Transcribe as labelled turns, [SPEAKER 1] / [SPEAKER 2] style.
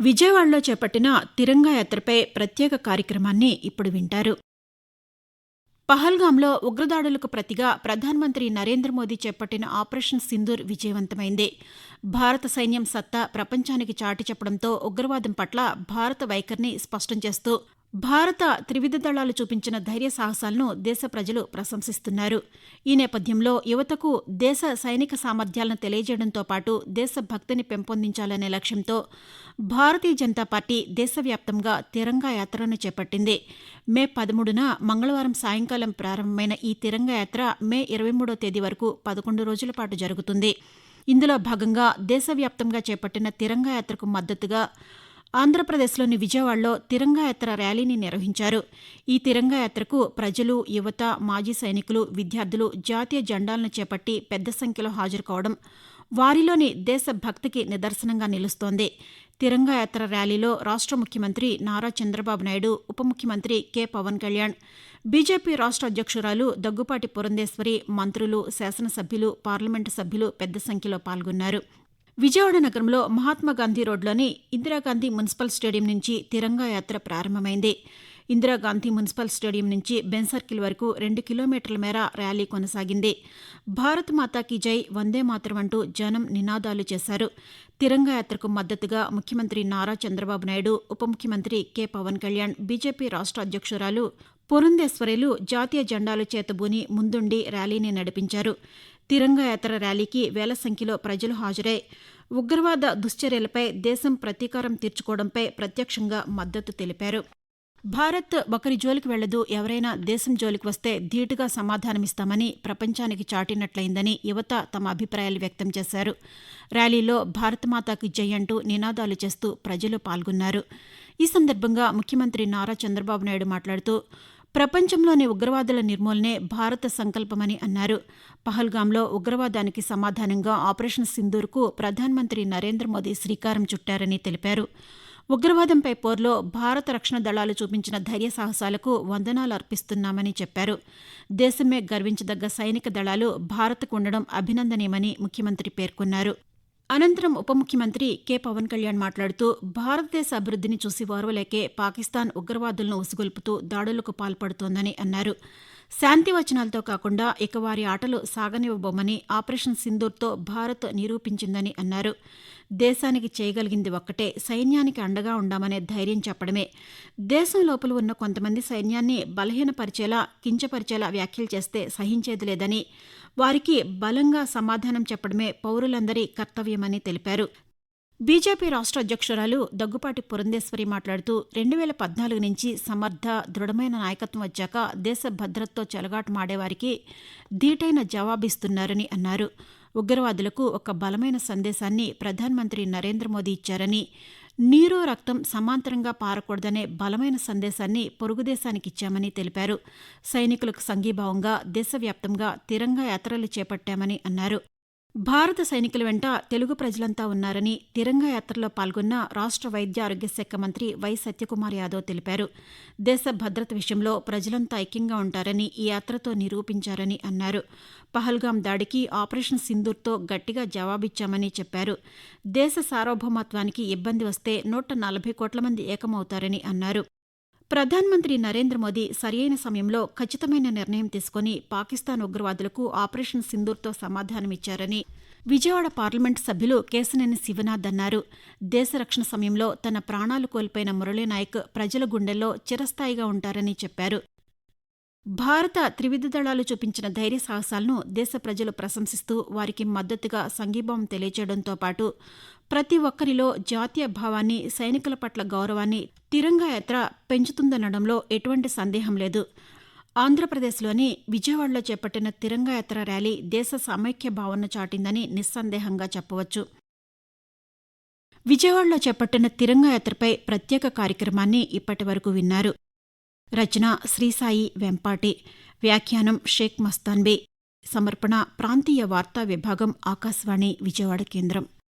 [SPEAKER 1] విజయవాడలో చేపట్టిన తిరంగా యాత్రపై ప్రత్యేక కార్యక్రమాన్ని ఇప్పుడు వింటారు. పహల్గాంలో ఉగ్రదాడులకు ప్రతిగా ప్రధానమంత్రి నరేంద్ర మోదీ చేపట్టిన ఆపరేషన్ సింధూర్ విజయవంతమైంది. భారత సైన్యం సత్తా ప్రపంచానికి చాటి చెప్పడంతో ఉగ్రవాదం పట్ల భారత వైఖరిని స్పష్టం చేస్తూ భారత త్రివిధ దళాలు చూపించిన ధైర్య సాహసాలను దేశ ప్రజలు ప్రశంసిస్తున్నారు. ఈ నేపథ్యంలో యువతకు దేశ సైనిక సామర్థ్యాలను తెలియజేయడంతో పాటు దేశభక్తిని పెంపొందించాలనే లక్ష్యంతో భారతీయ జనతా పార్టీ దేశవ్యాప్తంగా తిరంగా యాత్రను చేపట్టింది. మే పదమూడున మంగళవారం సాయంకాలం ప్రారంభమైన ఈ తిరంగా యాత్ర మే ఇరవై మూడో తేదీ వరకు పదకొండు రోజుల పాటు జరుగుతుంది. ఇందులో భాగంగా దేశవ్యాప్తంగా చేపట్టిన తిరంగా యాత్రకు మద్దతుగా ఆంధ్రప్రదేశ్లోని విజయవాడలో తిరంగాయాత్ర ర్యాలీని నిర్వహించారు. ఈ తిరంగాయాత్రకు ప్రజలు యువత మాజీ సైనికులు విద్యార్థులు జాతీయ జెండాలను చేపట్టి పెద్ద సంఖ్యలో హాజరు కావడం వారిలోని దేశభక్తికి నిదర్శనంగా నిలుస్తోంది. తిరంగాయాత్ర ర్యాలీలో రాష్ట్ర ముఖ్యమంత్రి నారా చంద్రబాబు నాయుడు ఉప ముఖ్యమంత్రి కె. పవన్ కళ్యాణ్ బీజేపీ రాష్ట్ర అధ్యక్షురాలు దగ్గుపాటి పురంధేశ్వరి మంత్రులు శాసనసభ్యులు పార్లమెంటు సభ్యులు పెద్ద సంఖ్యలో పాల్గొన్నారు. విజయవాడ నగరంలో మహాత్మాగాంధీ రోడ్లోని ఇందిరాగాంధీ మున్సిపల్ స్టేడియం నుంచి తిరంగా యాత్ర ప్రారంభమైంది. ఇందిరాగాంధీ మున్సిపల్ స్టేడియం నుంచి బెన్ సర్కిల్ వరకు రెండు కిలోమీటర్ల మేర ర్యాలీ కొనసాగింది. భారత్ మాతాకి జై వందే మాతరం అంటూ జనం నినాదాలు చేశారు. తిరంగా యాత్రకు మద్దతుగా ముఖ్యమంత్రి నారా చంద్రబాబు నాయుడు ఉప ముఖ్యమంత్రి కె పవన్ కళ్యాణ్ బీజేపీ రాష్ట్ర అధ్యక్షురాలు పురంధేశ్వరులు జాతీయ జెండాలు చేతబూని ముందుండి ర్యాలీని నడిపించారు. తిరంగా యాత్ర ర్యాలీకి వేల సంఖ్యలో ప్రజలు హాజరై ఉగ్రవాద దుశ్చర్యలపై దేశం ప్రతీకారం తీర్చుకోవడంపై ప్రత్యక్షంగా మద్దతు తెలిపారు. భారత్ ఒకరి జోలికి వెళ్ళదు ఎవరైనా దేశం జోలికి వస్తే ధీటుగా సమాధానమిస్తామని ప్రపంచానికి చాటినట్లయిందని యువత తమ అభిప్రాయాలు వ్యక్తం చేశారు. ర్యాలీలో భారతమాతాకి జై అంటూ నినాదాలు చేస్తూ ప్రజలు పాల్గొన్నారు. ఈ సందర్భంగా ముఖ్యమంత్రి నారా చంద్రబాబు నాయుడు మాట్లాడుతూ ప్రపంచంలోని ఉగ్రవాదుల నిర్మూలనే భారత సంకల్పమని అన్నారు. పహల్గాంలో ఉగ్రవాదానికి సమాధానంగా ఆపరేషన్ సింధూర్కు ప్రధానమంత్రి నరేంద్ర మోదీ శ్రీకారం చుట్టారని తెలిపారు. ఉగ్రవాదంపై పోర్లో భారత రక్షణ దళాలు చూపించిన ధైర్య సాహసాలకు వందనాలు అర్పిస్తున్నామని చెప్పారు. దేశమే గర్వించదగ్గ సైనిక దళాలు భారత్కు ఉండడం అభినందనీయమని ముఖ్యమంత్రి పేర్కొన్నారు. అనంతరం ఉప ముఖ్యమంత్రి కె. పవన్ కళ్యాణ్ మాట్లాడుతూ భారతదేశ అభివృద్ధిని చూసి ఓర్వలేకే పాకిస్తాన్ ఉగ్రవాదులను ఉసుగొల్పుతూ దాడులకు పాల్పడుతోందని అన్నారు. శాంతి వచనాలతో కాకుండా ఇక వారి ఆటలు సాగనివ్వబోమని ఆపరేషన్ సింధూర్తో భారత్ నిరూపించిందని అన్నారు. దేశానికి చేయగలిగింది ఒక్కటే సైన్యానికి అండగా ఉండామనే ధైర్యం చెప్పడమే. దేశం లోపల ఉన్న కొంతమంది సైన్యాన్ని బలహీనపరిచేలా కించపరిచేలా వ్యాఖ్యలు చేస్తే సహించేది లేదని వారికి బలంగా సమాధానం చెప్పడమే పౌరులందరి కర్తవ్యమని తెలిపారు. బీజేపీ రాష్ట్ర అధ్యక్షురాలు దగ్గుపాటి పురంధేశ్వరి మాట్లాడుతూ రెండు వేల పద్నాలుగు నుంచి సమర్థ దృఢమైన నాయకత్వం వచ్చాక దేశ భద్రతతో చెలగాటమాడేవారికి ధీటైన జవాబిస్తున్నారని అన్నారు. ఉగ్రవాదులకు ఒక బలమైన సందేశాన్ని ప్రధానమంత్రి నరేంద్ర మోదీ ఇచ్చారని నీరు రక్తం సమాంతరంగా పారకూడదనే బలమైన సందేశాన్ని పొరుగుదేశానికి ఇచ్చామని తెలిపారు. సైనికులకు సంఘీభావంగా దేశవ్యాప్తంగా తిరంగా యాత్రలు చేపట్టామని అన్నారు. భారత సైనికుల వెంట తెలుగు ప్రజలంతా ఉన్నారని తిరంగా యాత్రలో పాల్గొన్న రాష్ట్ర వైద్య ఆరోగ్య శాఖ మంత్రి వై సత్యకుమార్ యాదవ్ తెలిపారు. దేశ భద్రత విషయంలో ప్రజలంతా ఐక్యంగా ఉంటారని ఈ యాత్రతో నిరూపించారని అన్నారు. పహల్గాం దాడికి ఆపరేషన్ సింధూర్తో గట్టిగా జవాబిచ్చామని చెప్పారు. దేశ సార్వభౌమత్వానికి ఇబ్బంది వస్తే నూట నలభై కోట్ల మంది ఏకమవుతారని అన్నారు. ప్రధానమంత్రి నరేంద్ర మోదీ సరియైన సమయంలో ఖచ్చితమైన నిర్ణయం తీసుకుని పాకిస్తాన్ ఉగ్రవాదులకు ఆపరేషన్ సింధూర్తో సమాధానమిచ్చారని విజయవాడ పార్లమెంటు సభ్యులు కేశనేని శివనాథ్ అన్నారు. దేశ రక్షణ సమయంలో తన ప్రాణాలు కోల్పోయిన మురళీనాయక్ ప్రజల గుండెల్లో చిరస్థాయిగా ఉంటారని చెప్పారు. భారత త్రివిధ దళాలు చూపించిన ధైర్య సాహసాలను దేశ ప్రజలు ప్రశంసిస్తూ వారికి మద్దతుగా సంఘీభావం తెలియజేయడంతో పాటు ప్రతి ఒక్కరిలో జాతీయ భావాన్ని సైనికుల పట్ల గౌరవాన్ని తిరంగా యాత్ర పెంచుతుందనడంలో ఎటువంటి సందేహం లేదు. ఆంధ్రప్రదేశ్లోని విజయవాడలో చేపట్టిన తిరంగా యాత్ర ర్యాలీ దేశ సమైక్య భావన చాటిందని నిస్సందేహంగా చెప్పవచ్చు. విజయవాడలో చేపట్టిన తిరంగా యాత్రపై ప్రత్యేక కార్యక్రమాన్ని ఇప్పటి వరకు విన్నారు. రచన శ్రీసాయి వెంపాటి. వ్యాఖ్యానం షేక్ మస్తాన్బే. సమర్పణ ప్రాంతీయ వార్తా విభాగం ఆకాశవాణి విజయవాడ కేంద్రం.